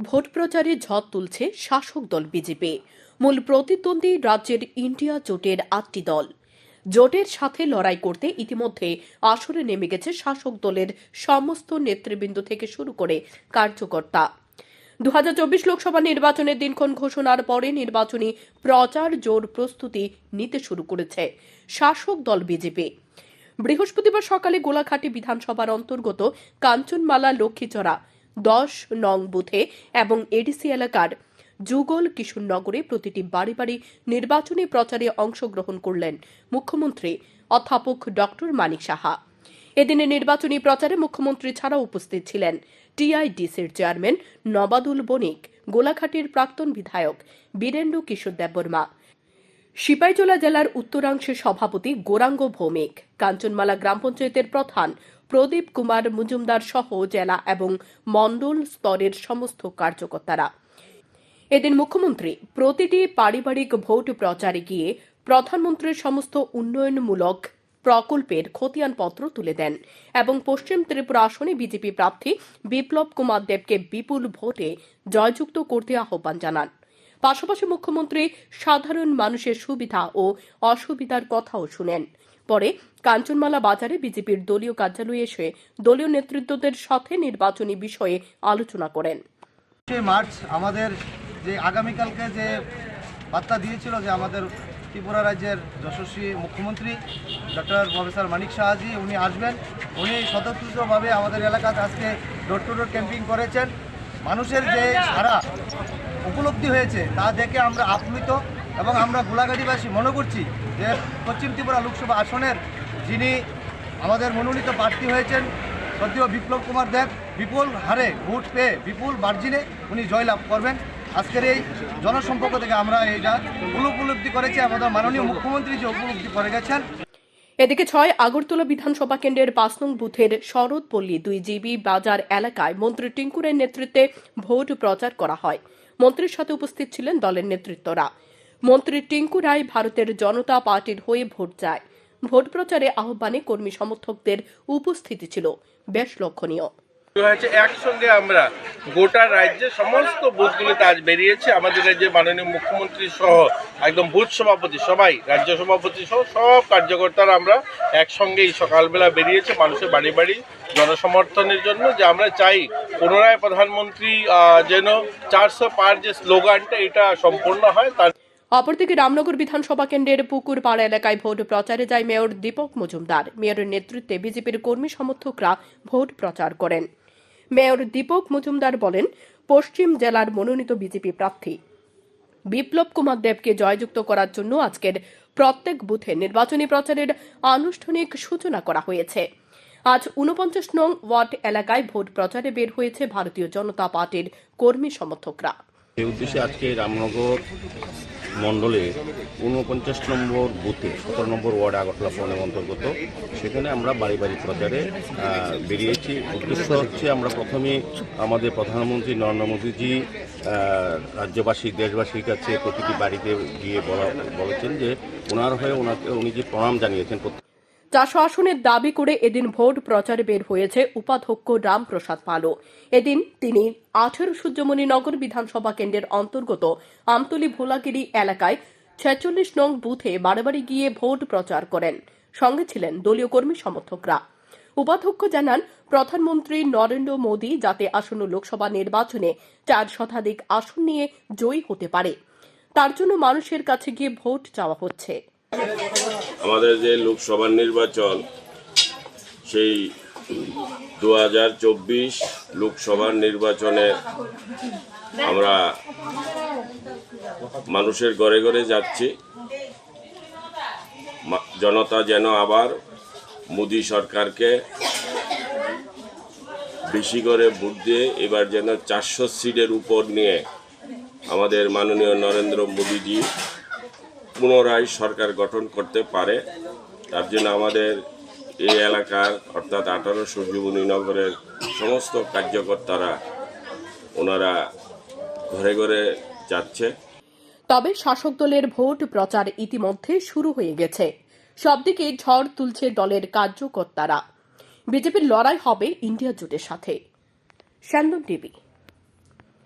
Vote প্রচারে ঝড় তুলছে শাসক দল বিজেপি। মূল প্রতিদ্বন্দ্বী রাজ্যের ইন্ডিয়া জোটের আটটি দল। জোটের সাথে লড়াই করতে ইতিমধ্যে আসরে নেমে গেছে শাসক দলের সমস্ত নেতৃবৃন্দ থেকে শুরু করে কার্যকর্তা। দুহাজার চব্বিশ লোকসভা নির্বাচনের দিনক্ষণ ঘোষণার পরে নির্বাচনী প্রচার জোর প্রস্তুতি নিতে শুরু করেছে শাসক দল বিজেপি। বৃহস্পতিবার সকালে গোলাঘাটি বিধানসভার অন্তর্গত কাঞ্চনমালা লক্ষ্মীচড়া দশ নং বুথে এবং এডিসি এলাকার যুগল কিশোরনগরে প্রতিটি বাড়ি বাড়ি নির্বাচনী প্রচারে অংশগ্রহণ করলেন মুখ্যমন্ত্রী অধ্যাপক ডক্টর মানিক সাহা। এদিনে নির্বাচনী প্রচারে মুখ্যমন্ত্রী ছাড়াও উপস্থিত ছিলেন টিআইডিসির চেয়ারম্যান নবাদুল বণিক, গোলাঘাটির প্রাক্তন বিধায়ক বীরেন্দ্র কিশোর দেববর্মা সিপাইজলা জেলার উত্তরাংশের সভাপতি গোরাঙ্গ ভৌমিক, কাঞ্চনমালা গ্রাম পঞ্চায়েতের প্রধান প্রদীপ কুমার মজুমদার সহ জেলা এবং মণ্ডল স্তরের সমস্ত কার্যকর্তারা। এদিন মুখ্যমন্ত্রী প্রতিটি পারিবারিক ভোট প্রচারে গিয়ে প্রধানমন্ত্রীর সমস্ত উন্নয়নমূলক প্রকল্পের খতিয়ান পত্র তুলে দেন এবং পশ্চিম ত্রিপুরা আসনে বিজেপি প্রার্থী বিপ্লব কুমার দেবকে বিপুল ভোটে জয়যুক্ত করতে আহ্বান জানান। পাশাপাশি মুখ্যমন্ত্রী সাধারণ মানুষের সুবিধা ও অসুবিধার কথাও শুনেন। পরে কাঞ্চনমালা বাজারে বিজেপির দলীয় কার্যালয়ে এসে দলীয় নেতৃত্বদের সাথে নির্বাচনী বিষয়ে আলোচনা করেন। মার্চ আমাদের যে আগামীকালকে যে বার্তা দিয়েছিল যে আমাদের ত্রিপুরা রাজ্যের যশস্বী মুখ্যমন্ত্রী ডক্টর প্রফেসর মানিক শাহজি, উনি আসবেন। উনি স্বতঃস্ফূর্তভাবে আমাদের এলাকাতে আজকে ডোর টু ডোর ক্যাম্পিং করেছেন। মানুষের যে সারা উপলব্ধি হয়েছে তা দেখে আমরা আপ্লুত। এবং আমরা গোলাঘাটিবাসী মনে করছি যে পশ্চিম ত্রিপুরা লোকসভা আসনের যিনি আমাদের মনোনীত প্রার্থী হয়েছেন সদ্য বিপ্লব কুমার দেব, বিপুল হারে ভোট পেয়ে বিপুল মার্জিনে উনি জয়লাভ করবেন। আজকের এই জনসম্পর্ক থেকে আমরা এইটা উপলব্ধি করেছি, আমাদের মাননীয় মুখ্যমন্ত্রী যে উপলব্ধি করে গেছেন। এদিকে ছয় আগরতলা বিধানসভা কেন্দ্রের পাঁচ নং বুথের শরৎপল্লী দুই জিবি বাজার এলাকায় মন্ত্রী টিঙ্কুরের নেতৃত্বে ভোট প্রচার করা হয়। মন্ত্রীর সাথে উপস্থিত ছিলেন দলের নেতৃত্বরা। মন্ত্রী টিঙ্কু রায় ভারতের জনতা পার্টির হয়ে ভোট চায়। ভোট প্রচারে আহ্বানে কর্মী সমর্থকদের উপস্থিতি ছিল বেশ লক্ষণীয়। হয়েছে একসঙ্গে আমরা। গোটা রাজ্যের সমস্ত বুথগুলিতে আজ বেরিয়েছে আমাদের রাজ্যের মাননীয় মুখ্যমন্ত্রী সহ একদম বুথ সভাপতি সবাই, রাজ্য সভাপতি সহ সব কার্যকর্তারা আমরা একসঙ্গে এই সকালবেলা বেরিয়েছে মানুষের বাড়ি বাড়ি জনসমর্থনের জন্য যে আমরা চাই পুনরায় প্রধানমন্ত্রী যেন চারশো পার যে স্লোগানটা এটা সম্পূর্ণ হয়, তার অপরদিকে রামনগর বিধানসভা কেন্দ্রের পুকুর পাড়া এলাকায় ভোট প্রচারে যায় মেয়র দীপক মজুমদার। মেয়রের নেতৃত্বে বিজেপির কর্মী সমর্থকরা ভোট প্রচার করেন। মেয়র দীপক মজুমদার বলেন, পশ্চিম জেলার মনোনীত বিজেপি প্রার্থী বিপ্লব কুমার দেবকে জয়যুক্ত করার জন্য আজকের প্রত্যেক বুথে নির্বাচনী প্রচারের আনুষ্ঠানিক সূচনা করা হয়েছে। আজ উনপঞ্চাশ নং ওয়ার্ড এলাকায় ভোট প্রচারে বের হয়েছে ভারতীয় জনতা পার্টির কর্মী সমর্থকরা। সেই উদ্দেশ্যে আজকে রামনগর মণ্ডলে ঊনপঞ্চাশ নম্বর বুথে, সতেরো নম্বর ওয়ার্ড আগরতলা ফোনের অন্তর্গত, সেখানে আমরা বাড়ি বাড়ি প্রচারে বেরিয়েছি। উদ্দেশ্য হচ্ছে আমরা প্রথমে আমাদের প্রধানমন্ত্রী নরেন্দ্র মোদীজি রাজ্যবাসী, দেশবাসীর কাছে প্রতিটি বাড়িতে গিয়ে বলা বলেছেন যে ওনার হয়ে ওনাকে উনি যে প্রণাম জানিয়েছেন চারশো আসনের দাবি করে এদিন ভোট প্রচারে বের হয়েছে উপাধ্যক্ষ রামপ্রসাদ পালও। এদিন তিনি আঠেরো সূর্যমণি নগর বিধানসভা কেন্দ্রের অন্তর্গত আমতলী ভোলাগিরি এলাকায় ছেচল্লিশ নং বুথে বারে গিয়ে ভোট প্রচার করেন। সঙ্গে ছিলেন দলীয় কর্মী সমর্থকরা। উপাধ্যক্ষ জানান, প্রধানমন্ত্রী নরেন্দ্র মোদী যাতে আসন্ন লোকসভা নির্বাচনে চার শতাধিক আসন নিয়ে জয়ী হতে পারে, তার জন্য মানুষের কাছে গিয়ে ভোট চাওয়া হচ্ছে। আমাদের যে লোকসভা নির্বাচন, সেই দু হাজার চব্বিশ লোকসভার নির্বাচনে আমরা মানুষের ঘরে ঘরে যাচ্ছি। জনতা যেন আবার মোদী সরকারকে বেশি করে ভোট দিয়ে এবার যেন চারশো সিটের উপর নিয়ে আমাদের মাননীয় নরেন্দ্র মোদীজি পুনরায় সরকার গঠন করতে পারে, তার জন্য আমাদের এই এলাকার অর্থাৎ আঠারো সূর্যমণি নগরের সমস্ত কার্যকর্তারা ওনারা ঘরে ঘরে যাচ্ছে। তবে শাসক দলের ভোট প্রচার ইতিমধ্যে শুরু হয়ে গেছে। সবদিকে ঝড় তুলছে দলের কার্যকর্তারা। বিজেপির লড়াই হবে ইন্ডিয়া জোটের সাথে। স্যান্দন টিভি।